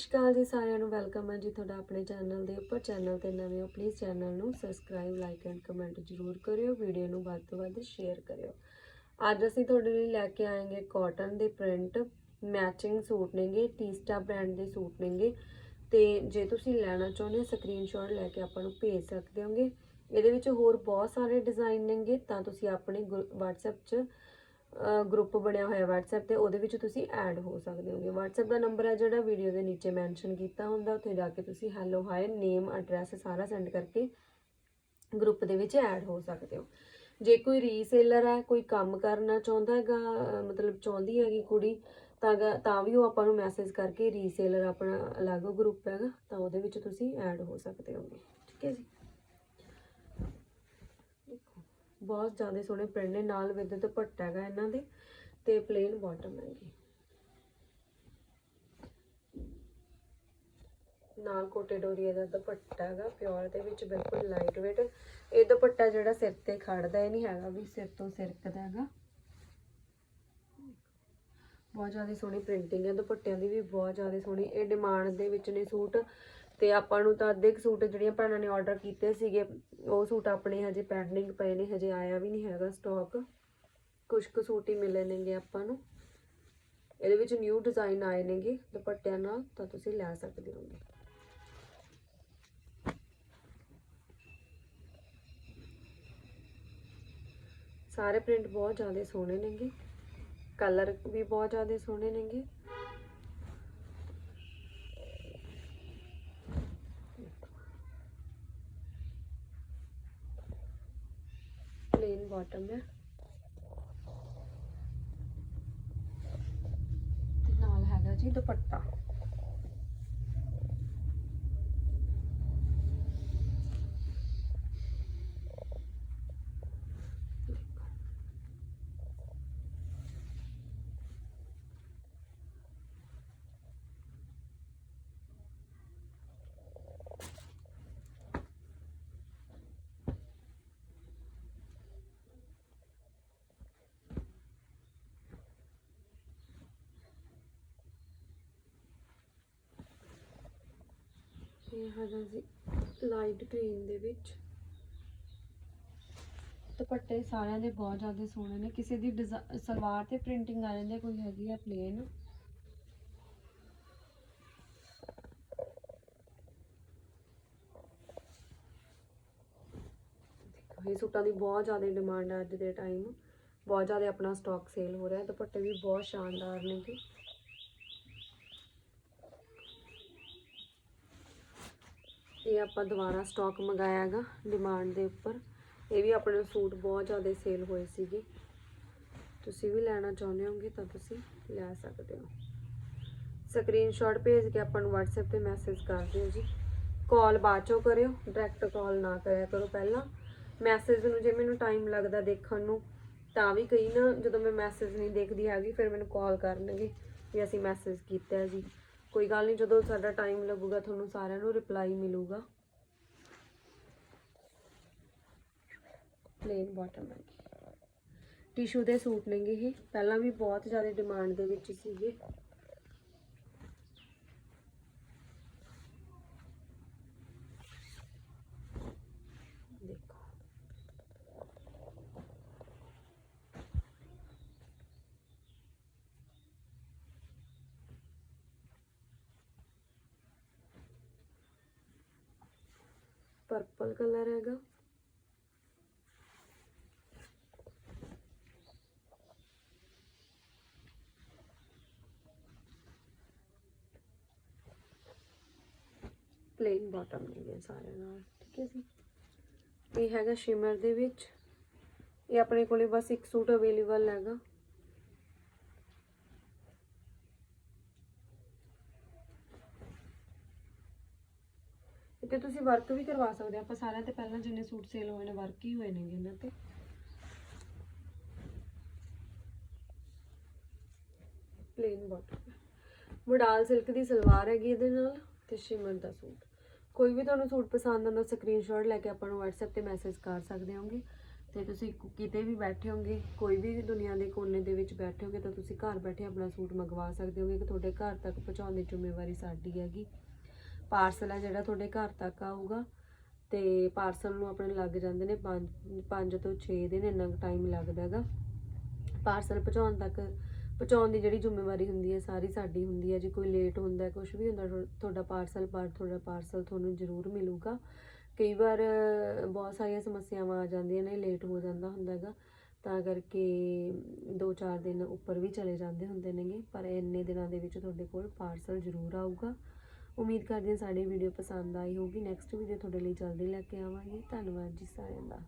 ਨਮਸਕਾਰ ਜੀ, ਸਾਰਿਆਂ ਨੂੰ ਵੈਲਕਮ ਹੈ ਜੀ ਤੁਹਾਡਾ ਆਪਣੇ ਚੈਨਲ ਦੇ ਉੱਪਰ। ਚੈਨਲ ਤੇ ਨਵੇਂ ਹੋ ਪਲੀਜ਼ ਚੈਨਲ ਨੂੰ ਸਬਸਕ੍ਰਾਈਬ ਲਾਈਕ ਐਂਡ ਕਮੈਂਟ ਜ਼ਰੂਰ ਕਰਿਓ। ਵੀਡੀਓ ਨੂੰ ਵੱਧ ਤੋਂ ਵੱਧ ਸ਼ੇਅਰ ਕਰਿਓ। ਅੱਜ ਅਸੀਂ ਤੁਹਾਡੇ ਲਈ ਲੈ ਕੇ ਆਏਗੇ ਕਾਟਨ ਦੇ ਪ੍ਰਿੰਟ ਮੈਚਿੰਗ ਸੂਟ ਨੇਗੇ ਟੀਸਟਾ ਬ੍ਰਾਂਡ ਦੇ ਸੂਟ ਨੇਗੇ। ਤੇ ਜੇ ਤੁਸੀਂ ਲੈਣਾ ਚਾਹੁੰਦੇ ਹੋ ਸਕਰੀਨਸ਼ਾਟ ਲੈ ਕੇ ਆਪਾਂ ਨੂੰ ਭੇਜ ਸਕਦੇ ਹੋਗੇ। ਇਹਦੇ ਵਿੱਚ ਹੋਰ ਬਹੁਤ ਸਾਰੇ ਡਿਜ਼ਾਈਨ ਨੇਗੇ, ਤਾਂ ਤੁਸੀਂ ਆਪਣੇ WhatsApp 'ਚ ਗਰੁੱਪ ਬਣਿਆ ਹੋਇਆ WhatsApp ਤੇ, ਉਹਦੇ ਵਿੱਚ ਤੁਸੀਂ ਐਡ ਹੋ ਸਕਦੇ ਹੋਗੇ। WhatsApp ਦਾ ਨੰਬਰ ਹੈ ਜਿਹੜਾ ਵੀਡੀਓ ਦੇ ਨੀਚੇ ਮੈਂਸ਼ਨ ਕੀਤਾ ਹੁੰਦਾ, ਉੱਥੇ ਜਾ ਕੇ ਤੁਸੀਂ ਹੈਲੋ ਹਾਈ ਨੇਮ ਐਡਰੈਸ ਸਾਰਾ ਸੈਂਡ ਕਰਕੇ ਗਰੁੱਪ ਦੇ ਵਿੱਚ ਐਡ ਹੋ ਸਕਦੇ ਹੋ। ਜੇ ਕੋਈ ਰੀਸੇਲਰ ਹੈ ਕੋਈ ਕੰਮ ਕਰਨਾ ਚਾਹੁੰਦਾ ਹੈਗਾ ਮਤਲਬ ਚਾਹੁੰਦੀ ਹੈਗੀ ਕੁੜੀ, ਤਾਂ ਗਾ- ਤਾਂ ਵੀ ਉਹ ਆਪਾਂ ਨੂੰ ਮੈਸੇਜ ਕਰਕੇ ਰੀਸੇਲਰ ਆਪਣਾ ਅਲੱਗ ਗਰੁੱਪ ਹੈਗਾ, ਤਾਂ ਉਹਦੇ ਵਿੱਚ ਤੁਸੀਂ ਐਡ ਹੋ ਸਕਦੇ ਹੋਗੇ। ਠੀਕ ਹੈ ਜੀ? ਬਹੁਤ ਜ਼ਿਆਦਾ ਸੋਹਣੇ ਪ੍ਰਿੰਟ ਨੇ, ਨਾਲ ਵਿਦ ਦੁਪੱਟਾ ਹੈਗਾ ਇਹਨਾਂ ਦੇ ਤੇ ਪਲੇਨ ਬਾਟਮ ਹੈਗੀ। ਨਾਲ ਕੋਟੇ ਡੋਰੀਆ ਦਾ ਦੁਪੱਟਾ ਹੈਗਾ, ਪਿਓਰ ਦੇ ਵਿੱਚ ਬਿਲਕੁਲ ਲਾਈਟ weight ਇਹ ਦੁਪੱਟਾ ਜਿਹੜਾ ਸਿਰ ਤੇ ਖੜਦਾ ਹੀ ਨਹੀਂ ਹੈਗਾ ਵੀ ਸਿਰ ਤੋਂ ਸਿਰਕਦਾ ਹੈਗਾ। ਬਹੁਤ ਜ਼ਿਆਦਾ ਸੋਹਣੀ ਪ੍ਰਿੰਟਿੰਗ ਹੈ, ਦੁਪੱਟਿਆਂ ਦੀ ਵੀ ਬਹੁਤ ਜ਼ਿਆਦਾ ਸੋਹਣੀ, ਇਹ ਡਿਮਾਂਡ ਦੇ ਵਿੱਚ ਨੇ ਸੂਟ। ਤੇ ਆਪਾਂ ਨੂੰ ਤਾਂ ਅੱਧੇ ਕੁ ਸੂਟ ਜਿਹੜੀਆਂ ਭੈਣਾਂ ਨੇ ਆਰਡਰ ਕੀਤੇ ਸੀਗੇ, ਉਹ ਸੂਟ ਆਪਣੇ ਹਜੇ ਪੈਂਡਿੰਗ ਪਏ ਨੇ, ਹਜੇ ਆਇਆ ਵੀ ਨਹੀਂ ਹੈਗਾ ਸਟਾਕ ਕੁਝ ਕੁ ਸੂਟ ਹੀ ਮਿਲੇ ਨੇਗੇ ਆਪਾਂ ਨੂੰ। ਇਹਦੇ ਵਿੱਚ ਨਿਊ ਡਿਜ਼ਾਈਨ ਆਏ ਨੇਗੇ ਦੁਪੱਟਿਆਂ ਨਾਲ, ਤਾਂ ਤੁਸੀਂ ਲੈ ਸਕਦੇ ਹੋਗੇ। ਸਾਰੇ ਪ੍ਰਿੰਟ ਬਹੁਤ ਜ਼ਿਆਦਾ ਸੋਹਣੇ ਨੇਗੇ। ਕਲਰ ਵੀ ਬਹੁਤ ਜ਼ਿਆਦਾ ਸੋਹਣੇ ਨੇਗੇ। ਪਲੇਨ ਬਾਟਮ ਹੈ। ਤੇ ਨਾਲ ਹੈਗਾ ਜੀ ਦੁਪੱਟਾ। ਇਹ ਹੈਗਾ ਜੀ ਲਾਈਟ ਗ੍ਰੀਨ ਦੇ ਵਿੱਚ। ਦੁਪੱਟੇ ਸਾਰਿਆਂ ਦੇ ਬਹੁਤ ਜ਼ਿਆਦਾ ਸੋਹਣੇ ਨੇ। ਕਿਸੇ ਦੀ ਸਲਵਾਰ ਤੇ ਪ੍ਰਿੰਟਿੰਗ ਆ ਜਾਂਦੀ ਕੋਈ ਹੈਗੀ ਆ ਪਲੇਨ ਇਹ ਸੂਟਾਂ ਦੀ ਬਹੁਤ ਜ਼ਿਆਦਾ ਡਿਮਾਂਡ ਹੈ ਅੱਜ ਦੇ ਟਾਈਮ ਬਹੁਤ ਜ਼ਿਆਦਾ ਆਪਣਾ ਸਟਾਕ ਸੇਲ ਹੋ ਰਿਹਾ। ਦੁਪੱਟੇ ਵੀ ਬਹੁਤ ਸ਼ਾਨਦਾਰ ਨੇ ਜੀ। ਇਹ ਆਪਾਂ ਦੁਬਾਰਾ ਸਟਾਕ ਮੰਗਾਇਆ ਹੈਗਾ ਡਿਮਾਂਡ ਦੇ ਉੱਪਰ। ਇਹ ਵੀ ਆਪਣੇ ਸੂਟ ਬਹੁਤ ਜ਼ਿਆਦਾ ਸੇਲ ਹੋਏ ਸੀਗੇ। ਤੁਸੀਂ ਵੀ ਲੈਣਾ ਚਾਹੁੰਦੇ ਹੋਗੇ ਤਾਂ ਤੁਸੀਂ ਲੈ ਸਕਦੇ ਹੋ। ਸਕਰੀਨਸ਼ਾਟ ਭੇਜ ਕੇ ਆਪਾਂ ਨੂੰ WhatsApp ਤੇ ਮੈਸੇਜ ਕਰ ਦਿਓ ਜੀ। ਕਾਲ ਬਾਅਦ ਚੋਂ ਕਰਿਓ ਡਾਇਰੈਕਟ ਕਾਲ ਨਾ ਕਰਿਆ ਕਰੋ ਪਹਿਲਾਂ। ਮੈਸੇਜ ਨੂੰ ਜੇ ਮੈਨੂੰ ਟਾਈਮ ਲੱਗਦਾ ਦੇਖਣ ਨੂੰ, ਤਾਂ ਵੀ ਕਈ ਨਾ ਜਦੋਂ ਮੈਂ ਮੈਸੇਜ ਨਹੀਂ ਦੇਖਦੀ ਹੈਗੀ, ਫਿਰ ਮੈਨੂੰ ਕਾਲ ਕਰਨਗੇ ਵੀ ਅਸੀਂ ਮੈਸੇਜ ਕੀਤਾ ਜੀ। ਕੋਈ ਗੱਲ ਨਹੀਂ, ਜਦੋਂ ਸਾਡਾ ਟਾਈਮ ਲੱਗੂਗਾ, ਤੁਹਾਨੂੰ ਸਾਰਿਆਂ ਨੂੰ ਰਿਪਲਾਈ ਮਿਲੂਗਾ। ਪਲੇਨ ਬਾਟਮ ਹੈ ਟਿਸ਼ੂ ਦੇ ਸੂਟ ਨੇਗੇ ਇਹ। ਪਹਿਲਾਂ ਵੀ ਬਹੁਤ ਜ਼ਿਆਦਾ ਡਿਮਾਂਡ ਦੇ ਵਿੱਚ ਸੀਗੇ। ਪਰਪਲ ਕਲਰ ਹੈਗਾ। ਪਲੇਨ ਬਾਟਮ ਨੇ ਸਾਰੇ ਨਾਲ, ਠੀਕ ਹੈ ਜੀ। ਇਹ ਹੈਗਾ ਸ਼ਿਮਰ ਦੇ ਵਿੱਚ। ਇਹ ਆਪਣੇ ਕੋਲੇ ਬਸ ਇੱਕ ਸੂਟ ਅਵੇਲੇਬਲ ਹੈਗਾ। ਇੱਥੇ ਤੁਸੀਂ ਵਰਕ ਵੀ ਕਰਵਾ ਸਕਦੇ ਹੋ। ਆਪਾਂ ਸਾਰਿਆਂ ਤੇ ਪਹਿਲਾਂ ਜਿੰਨੇ ਸੂਟ ਸੇਲ ਹੋਏ ਨੇ ਵਰਕ ਹੀ ਹੋਏ ਨੇਗੇ ਇਹਨਾਂ ਤੇ। ਪਲੇਨ ਬਾਟਮ ਮੋਡਾਲ ਸਿਲਕ ਦੀ ਸਲਵਾਰ ਹੈਗੀ ਇਹਦੇ ਨਾਲ ਤੇ ਸ਼ਿਮਰ ਦਾ ਸੂਟ। ਕੋਈ ਵੀ ਤੁਹਾਨੂੰ ਸੂਟ ਪਸੰਦ ਆਉਂਦਾ ਸਕਰੀਨਸ਼ਾਟ ਲੈ ਕੇ ਆਪਾਂ ਨੂੰ WhatsApp ਤੇ ਮੈਸੇਜ ਕਰ ਸਕਦੇ ਹੋਗੇ। ਤੇ ਤੁਸੀਂ ਕਿਤੇ ਵੀ ਬੈਠੇ ਹੋਗੇ, ਕੋਈ ਵੀ ਦੁਨੀਆ ਦੇ ਕੋਨੇ ਦੇ ਵਿੱਚ ਬੈਠੇ ਹੋਗੇ ਤਾਂ ਤੁਸੀਂ ਘਰ ਬੈਠੇ ਆਪਣਾ ਸੂਟ ਮੰਗਵਾ ਸਕਦੇ ਹੋਗੇ ਕਿ ਤੁਹਾਡੇ ਘਰ ਤੱਕ ਪਹੁੰਚਾਉਣ ਦੀ ਜ਼ਿੰਮੇਵਾਰੀ ਸਾਡੀ ਹੈਗੀ। ਪਾਰਸਲ ਹੈ ਜਿਹੜਾ ਤੁਹਾਡੇ ਘਰ ਤੱਕ ਆਊਗਾ। ਤੇ ਪਾਰਸਲ ਨੂੰ ਆਪਣੇ ਲੱਗ ਜਾਂਦੇ ਨੇ 5 5 ਤੋਂ 6 ਦਿਨ, ਇੰਨਾ ਟਾਈਮ ਲੱਗਦਾ ਹੈਗਾ। ਪਾਰਸਲ ਪਹੁੰਚਾਉਣ ਤੱਕ, ਪਹੁੰਚਾਉਣ ਦੀ ਜਿਹੜੀ ਜ਼ਿੰਮੇਵਾਰੀ ਹੁੰਦੀ ਹੈ, ਸਾਰੀ ਸਾਡੀ ਹੁੰਦੀ ਹੈ। ਜੇ ਕੋਈ ਲੇਟ ਹੁੰਦਾ ਕੁਝ ਵੀ ਹੁੰਦਾ, ਤੁਹਾ- ਤੁਹਾਡਾ ਪਾਰਸਲ ਪਰ ਤੁਹਾਡਾ ਪਾਰਸਲ ਤੁਹਾਨੂੰ ਜ਼ਰੂਰ ਮਿਲੂਗਾ। ਕਈ ਵਾਰ ਬਹੁਤ ਸਾਰੀਆਂ ਸਮੱਸਿਆਵਾਂ ਆ ਜਾਂਦੀਆਂ ਨੇ ਲੇਟ ਹੋ ਜਾਂਦਾ ਹੁੰਦਾ ਹੈਗਾ। ਤਾਂ ਕਰਕੇ 2-4 ਦਿਨ ਉੱਪਰ ਵੀ ਚਲੇ ਜਾਂਦੇ ਹੁੰਦੇ ਨੇਗੇ, ਪਰ ਇੰਨੇ ਦਿਨਾਂ ਦੇ ਵਿੱਚ ਤੁਹਾਡੇ ਕੋਲ ਪਾਰਸਲ ਜ਼ਰੂਰ ਆਊਗਾ। ਉਮੀਦ ਕਰਦੇ ਹਾਂ ਸਾਡੀ ਵੀਡੀਓ ਪਸੰਦ ਆਈ ਹੋਊਗੀ। ਨੈਕਸਟ ਵੀਡੀਓ ਤੁਹਾਡੇ ਲਈ ਜਲਦੀ ਲੈ ਕੇ ਆਵਾਂਗੇ। ਧੰਨਵਾਦ ਜੀ ਸਾਰਿਆਂ ਦਾ।